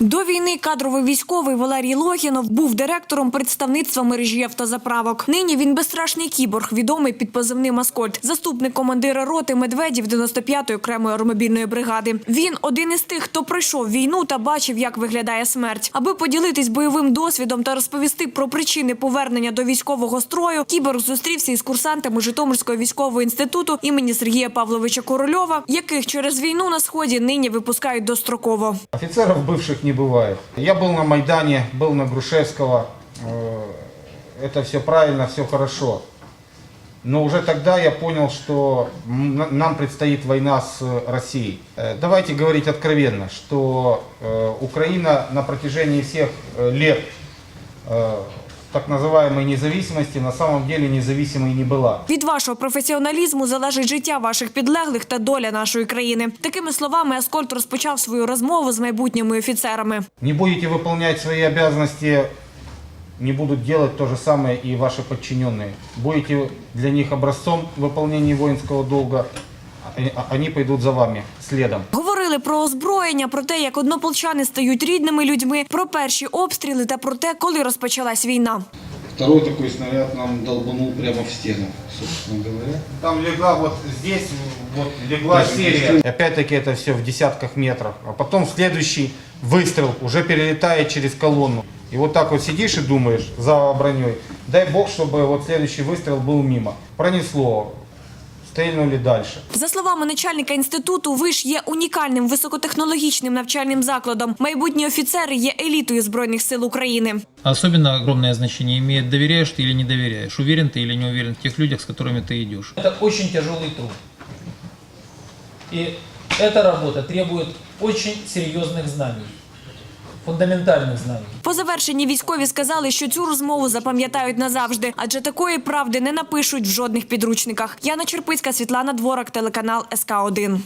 До війни кадровий військовий Валерій Логінов був директором представництва мережі автозаправок. Нині він безстрашний кіборг, відомий під позивним Аскольд, заступник командира роти медведів 95-ї окремої аеромобільної бригади. Він один із тих, хто пройшов війну та бачив, як виглядає смерть. Аби поділитись бойовим досвідом та розповісти про причини повернення до військового строю, кіборг зустрівся із курсантами Житомирського військового інституту імені Сергія Павловича Корольова, яких через війну на сході нині випускають достроково. Офицеров бывших не бывает. Я был на Майдане, был на Грушевского. Э, Это все правильно, все хорошо. Но уже тогда я понял, что нам предстоит война с э, Россией. Э, Давайте говорить откровенно, что Украина на протяжении всех лет так называемой независимости на самом деле независимой не была. Від вашого професіоналізму залежить життя ваших підлеглих та доля нашої країни. Такими словами Аскольд розпочав свою розмову з майбутніми офіцерами. Не будете выполнять свои обязанности, не будут делать то же самое и ваши подчиненные. Будете для них образцом выполнения воинского долга, а- они пойдут за вами следом. Говорили про озброєння, про те, як однополчани стають рідними людьми, про перші обстріли та про те, коли розпочалась війна. Второй такой снаряд нам долбанул прямо в стену, собственно говоря. Там легла вот здесь, вот легла Да, серия. Опять-таки это все в десятках метров. А потом следующий выстрел уже перелетает через колонну. И вот так вот сидишь и думаешь за броней. Дай бог, чтобы вот следующий выстрел был мимо. Пронесло. Стрельнули дальше. За словами начальника інституту, виш є унікальним високотехнологічним навчальним закладом. Майбутні офіцери є елітою збройних сил України. Особенно огромное значение имеет, доверяешь ты или не доверяешь, уверен ты или не уверен в тех людях, с которыми ты идешь. Это очень тяжелый труд. И эта работа требует очень серьезных знаний, фундаментальных знаний. По завершенні військові сказали, що цю розмову запам'ятають назавжди, адже такої правди не напишуть в жодних підручниках. Яна Черпицька, Світлана Дворак, телеканал СК 1